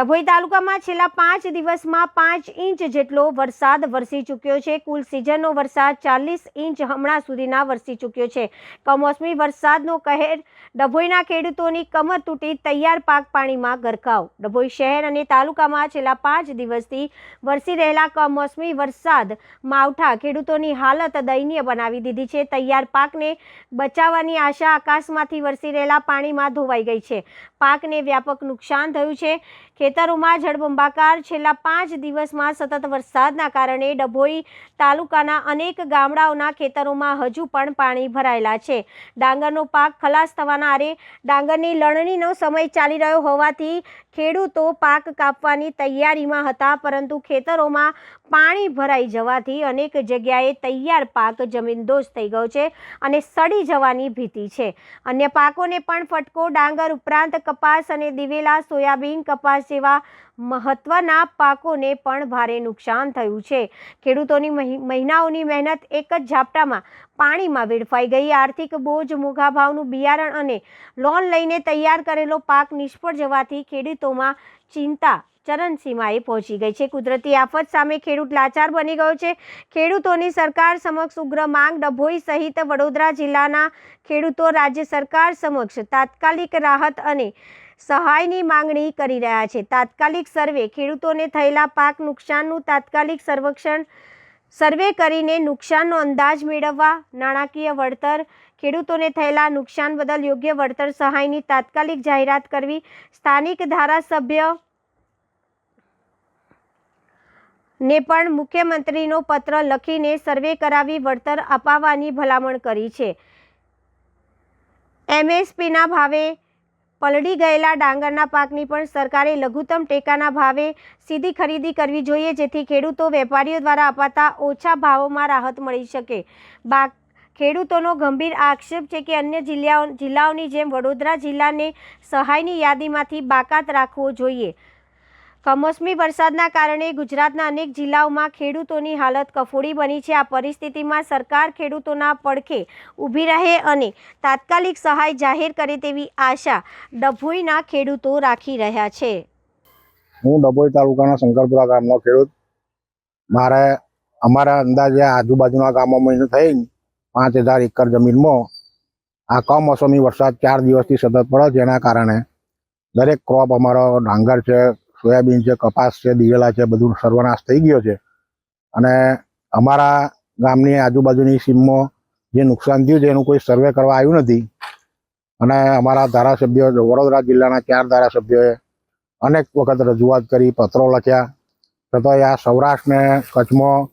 ડભોઈ તાલુકામાં છેલ્લા પાંચ દિવસમાં પાંચ ઇંચ જેટલો વરસાદ વરસી ચૂક્યો છે. કુલ સિઝનનો વરસાદ ચાલીસ ઇંચ હમણાં સુધીના વરસી ચૂક્યો છે. કમોસમી વરસાદનો કહેર ડભોઈના ખેડૂતોની કમર તૂટી તૈયાર પાક પાણીમાં ગરકાવ. ડભોઈ શહેર અને તાલુકામાં છેલ્લા પાંચ દિવસથી વરસી રહેલા કમોસમી વરસાદ માવઠા ખેડૂતોની હાલત દયનીય બનાવી દીધી છે. તૈયાર પાકને બચાવવાની આશા આકાશમાંથી વરસી રહેલા પાણીમાં ધોવાઈ ગઈ છે. પાકને વ્યાપક નુકસાન થયું છે. ખેતરોમાં જળબંબાકાર છેલ્લા પાંચ દિવસમાં સતત વરસાદના કારણે ડભોઈ તાલુકાના અનેક ગામડાઓના ખેતરોમાં હજુ પણ પાણી ભરાયેલા છે. ડાંગરનો પાક ખલાસ થવાના આરે ડાંગરની લણણીનો સમય ચાલી રહ્યો હોવાથી ખેડૂતો પાક કાપવાની તૈયારીમાં હતા, પરંતુ ખેતરોમાં પાણી ભરાઈ જવાથી અનેક જગ્યાએ તૈયાર પાક જમીનદોજ થઈ ગયો છે અને સડી જવાની ભીતિ છે. અન્ય પાકોને પણ ફટકો, ડાંગર ઉપરાંત કપાસ અને દિવેલા, સોયાબીન, કપાસ જેવા મહત્વના પાકોને પણ ભારે નુકસાન થયું છે. ખેડૂતોની મહિ- મહિનાઓની મહેનત એક જ ઝાપટામાં પાણીમાં વેડફાઈ ગઈ. આર્થિક બોજ મોઘા ભાવનું બિયારણ અને લોન લઈને તૈયાર કરેલો પાક નિષ્ફળ જવાથી ખેડૂતોમાં ચિંતા ચરણસીમાએ પહોંચી ગઈ છે. કુદરતી આફત સામે ખેડૂત લાચાર બની ગયો છે. ખેડૂતોની સરકાર સમક્ષ ઉગ્ર માંગ, ડભોઈ સહિત વડોદરા જિલ્લાના ખેડૂતો રાજ્ય સરકાર સમક્ષ તાત્કાલિક રાહત અને સહાયની માંગણી કરી રહ્યા છે. તાત્કાલિક સર્વે, ખેડૂતોને થયેલા પાક નુકસાનનું તાત્કાલિક સર્વેક્ષણ, સર્વે કરીને નુકસાનનો અંદાજ મેળવવા, નાણાકીય વળતર, ખેડૂતોને થયેલા નુકસાન બદલ યોગ્ય વળતર સહાયની તાત્કાલિક જાહેરાત કરવી, સ્થાનિક ધારાસભ્ય ને પણ મુખ્યમંત્રીનો પત્ર લખીને સર્વે કરાવી વળતર અપાવવાની ભલામણ કરી છે. એમએસપીના ભાવે પલળી ગયેલા ડાંગરના પાકની પણ સરકારે લઘુત્તમ ટેકાના ભાવે સીધી ખરીદી કરવી જોઈએ, જેથી ખેડૂતો વેપારીઓ દ્વારા અપાતા ઓછા ભાવોમાં રાહત મળી શકે. બા ખેડૂતોનો ગંભીર આક્ષેપ છે કે અન્ય જિલ્લાઓ, જિલ્લાઓની જેમ વડોદરા જિલ્લાને સહાયની યાદીમાંથી બાકાત રાખવો જોઈએ. કમોસમી વરસાદના કારણે ગુજરાતના અનેક જિલ્લાઓમાં ખેડૂતોની હાલત કફોડી બની છે. આ પરિસ્થિતિમાં સરકાર ખેડૂતોના પડખે ઊભી રહે અને તાત્કાલિક સહાય જાહેર કરે તેવી આશા ડભોઈના ખેડૂતો રાખી રહ્યા છે. હું ડભોઈ તાલુકાના શંકરપુરા ગામનો ખેડૂત. મારે અમારા અંદાજે આજુબાજુના ગામોમાં થઈ પાંચ હજાર એકર જમીનમાં આ કમોસમી વરસાદ ચાર દિવસથી સતત પડે જેના કારણે દરેક ક્રોપ અમારો ડાંગર છે સોયાબીન છે, કપાસ છે, દિવેલા છે, બધું સર્વનાશ થઈ ગયો છે. અને અમારા ગામની આજુબાજુની સીમમાં જે નુકસાન થયું છે, એનું કોઈ સર્વે કરવા આવ્યું નથી. અને અમારા ધારાસભ્યો વડોદરા જિલ્લાના ચાર ધારાસભ્યોએ અનેક વખત રજૂઆત કરી, પત્રો લખ્યા. છતાંય આ સૌરાષ્ટ્રને કચ્છમાં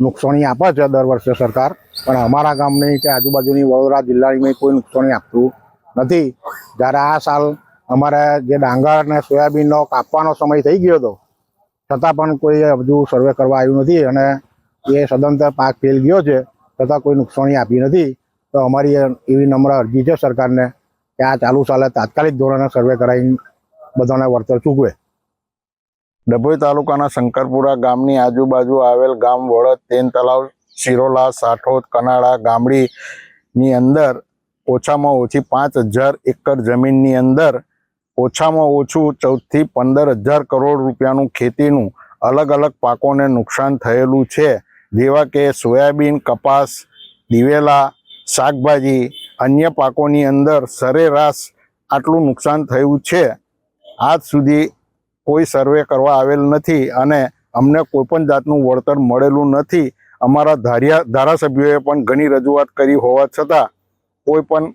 નુકસાની આપે છે દર વર્ષે સરકાર. પણ અમારા ગામની કે આજુબાજુની વડોદરા જિલ્લાની કોઈ નુકસાની આપતું નથી. જ્યારે આ સાલ અમારે જે ડાંગર અને સોયાબીનનો કાપવાનો સમય થઈ ગયો હતો, છતાં પણ કોઈ હજુ સર્વે કરવા આવ્યું નથી અને એ સદંતર પાક ફેલ ગયો છે, છતાં કોઈ નુકસાની આપી નથી. તો અમારી એવી નમ્ર અરજી છે સરકારને કે આ ચાલુ સાલે તાત્કાલિક ધોરણે સર્વે કરાવી બધાને વળતર ચૂકવે. ડભોઈ તાલુકાના શંકરપુરા ગામની આજુબાજુ આવેલ ગામ વડદ, તેન તલાવ શિરોલા, સાઠોદ, કનાળા ગામડીની અંદર ઓછામાં ઓછી પાંચ હજાર એકર જમીનની અંદર ઓછામાં ઓછું ચૌદથી પંદર હજાર કરોડ રૂપિયાનું ખેતીનું અલગ અલગ પાકોને નુકસાન થયેલું છે. જેવા કે સોયાબીન, કપાસ, દિવેલા, શાકભાજી, અન્ય પાકોની અંદર સરેરાશ આટલું નુકસાન થયું છે. આજ સુધી કોઈ સર્વે કરવા આવેલ નથી અને અમને કોઈપણ જાતનું વળતર મળેલું નથી. અમારા ધાર્યા ધારાસભ્યોએ પણ ઘણી રજૂઆત કરી હોવા છતાં કોઈ પણ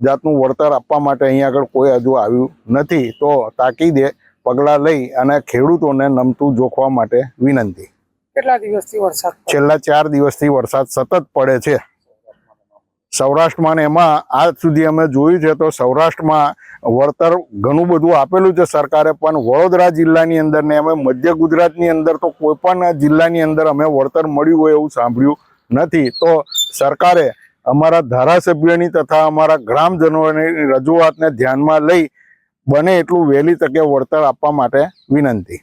જાતનું વળતર આપવા માટે અહીંયા આગળ કોઈ હજુ આવ્યું નથી તો તાકીદે પગલાં લઈ અને ખેડૂતોને નમતું જોખવા માટે વિનંતી. કેટલા દિવસથી વરસાદ છેલ્લા ચાર દિવસથી વરસાદ સતત પડે છે. સૌરાષ્ટ્રમાં એમાં આજ સુધી અમે જોયું છે તો સૌરાષ્ટ્રમાં વળતર ઘણું બધું આપેલું છે સરકારે પણ વડોદરા જિલ્લાની અંદર ને અમે મધ્ય ગુજરાતની અંદર તો કોઈ પણ જિલ્લાની અંદર અમે વળતર મળ્યું હોય એવું સાંભળ્યું નથી. તો સરકારે અમારા ધારાસભ્યોની તથા અમારા ગ્રામજનોની રજૂઆતને ધ્યાનમાં લઈ બને એટલું વહેલી તકે વળતર આપવા માટે વિનંતી.